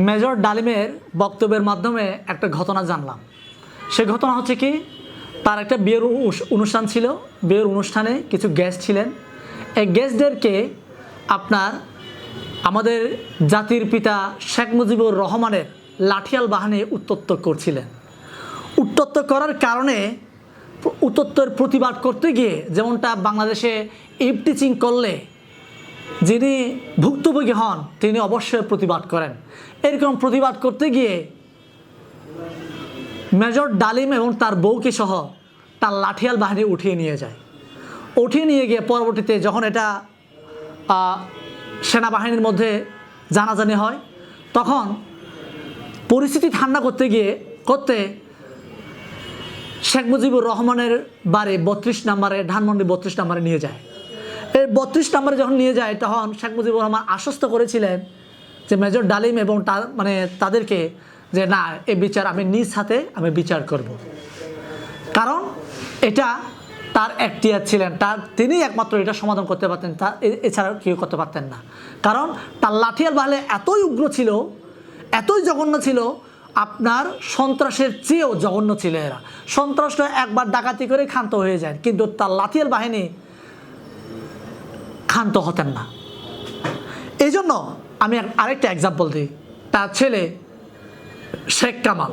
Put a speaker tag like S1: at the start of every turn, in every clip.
S1: Major ডালিমের বক্তব্যের মাধ্যমে একটা ঘটনা জানলাম। সে ঘটনা হচ্ছে কি, তার একটা বিয়ের অনুষ্ঠান ছিল। বিয়ের অনুষ্ঠানে কিছু গেস্ট ছিলেন। এই গেস্টদেরকে আপনার আমাদের জাতির পিতা শেখ মুজিবুর রহমানের লাঠিয়াল বাহিনী উত্তপ্ত করছিলেন। উত্তপ্ত করার কারণে উত্তপ্তর প্রতিবাদ করতে গিয়ে যেমনটা বাংলাদেশে ইফ টিচিং করলে যিনি ভুক্তভোগী হন, তিনি অবশ্যই প্রতিবাদ করেন। এরকম প্রতিবাদ করতে গিয়ে মেজর ডালিম এবং তার বউকে সহ তার লাঠিয়াল বাহিনী উঠিয়ে নিয়ে যায়। উঠিয়ে নিয়ে গিয়ে পরবর্তীতে যখন এটা সেনাবাহিনীর মধ্যে জানাজানি হয়, তখন পরিস্থিতি ঠান্ডা করতে গিয়ে, করতে শেখ মুজিবুর রহমানের বাড়ি বত্রিশ নম্বরে, ধানমন্ডি বত্রিশ নম্বরে নিয়ে যায়। এই বত্রিশ নম্বরে যখন নিয়ে যায়, তখন শেখ মুজিবুর রহমান আশ্বস্ত করেছিলেন যে মেজর ডালিম এবং তার মানে তাদেরকে যে না এই বিচার আমি নিজ হাতে আমি বিচার করব। কারণ এটা তার এখতিয়ার ছিলেন, তার তিনি একমাত্র এটা সমাধান করতে পারতেন, তা এ- এছাড়া কেউ করতে পারতেন না কারণ তার লাঠিয়াল বাহলে এতই উগ্র ছিল, এতই জঘন্য ছিল, আপনার সন্ত্রাসের চেয়েও জঘন্য ছিল এরা সন্ত্রাসটা একবার ডাকাতি করে ক্ষান্ত হয়ে যায়, কিন্তু তার লাঠিয়াল বাহিনী ক্ষান্ত হতেন না। এই জন্য আমি আরেকটা এক্সাম্পল দিই। তার ছেলে শেখ কামাল।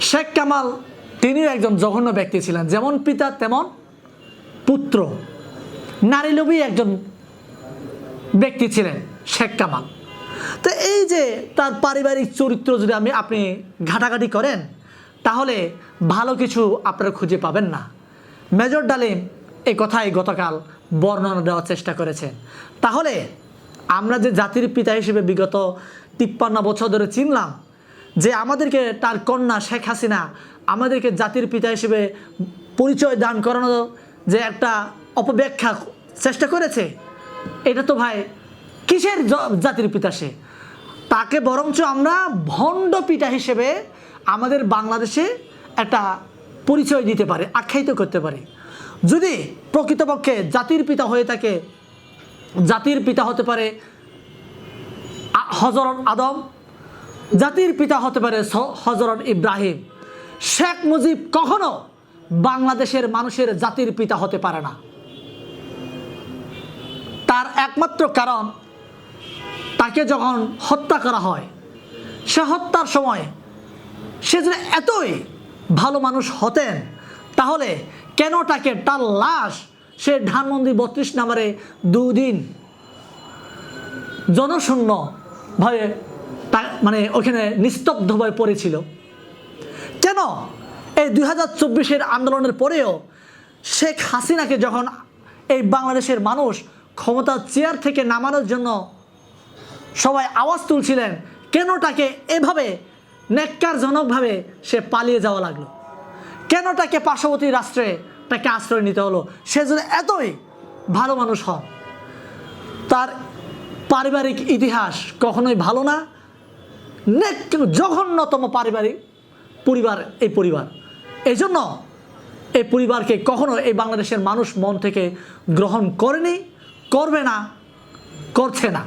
S1: শেখ কামাল তিনিও একজন জঘন্য ব্যক্তি ছিলেন। যেমন পিতা, তেমন পুত্র। নারীলোভী একজন ব্যক্তি ছিলেন শেখ কামাল। তো এই যে তার পারিবারিক চরিত্র যদি আমি, আপনি ঘাটাঘাটি করেন, তাহলে ভালো কিছু আপনারা খুঁজে পাবেন না। মেজর ডালিম এই কথাই গতকাল বর্ণনা দেওয়ার চেষ্টা করেছেন। তাহলে আমরা যে জাতির পিতা হিসেবে বিগত তিপ্পান্ন বছর ধরে চিনলাম যে আমাদেরকে তার কন্যা শেখ হাসিনা আমাদেরকে জাতির পিতা হিসেবে পরিচয় দান করানো যে একটা অপব্যাখ্যা চেষ্টা করেছে, এটা তো ভাই কিসের জাতির পিতা সে? তাকে বরঞ্চ আমরা ভণ্ড পিতা হিসেবে আমাদের বাংলাদেশে একটা পরিচয় দিতে পারে, আখ্যায়িত করতে পারে। যদি প্রকৃতপক্ষে জাতির পিতা হয়ে থাকে, জাতির পিতা হতে পারে হজরত আদম, জাতির পিতা হতে পারে হজরত ইব্রাহিম। শেখ মুজিব কখনো বাংলাদেশের মানুষের জাতির পিতা হতে পারে না। তার একমাত্র কারণ, তাকে যখন হত্যা করা হয়, সে হত্যার সময় সে যদি এতই ভালো মানুষ হতেন তাহলে কেন তাকে তার লাশ? সে ধানমন্দির বত্রিশ নাম্বারে দুদিন জনশূন্য ভাবে তা মানে ওখানে নিস্তব্ধভাবে পড়েছিল। কেন? এই দুই হাজার চব্বিশের আন্দোলনের পরেও শেখ হাসিনাকে যখন এই বাংলাদেশের মানুষ ক্ষমতার চেয়ার থেকে নামানোর জন্য সবাই আওয়াজ তুলছিলেন, কেন তাকে এভাবে নেককারজনকভাবে সে পালিয়ে যাওয়া লাগল? কেন তাকে পার্শ্ববর্তী রাষ্ট্রে তাকে আশ্রয় নিতে হলো? সে যদি এতই ভালো মানুষ হন তার পারিবারিক ইতিহাস কখনোই ভালো না জঘন্যতম পারিবারিক পরিবার এই পরিবার। এই জন্য এই পরিবারকে কখনো এই বাংলাদেশের মানুষ মন থেকে গ্রহণ করেনি, করবে না, করছে না।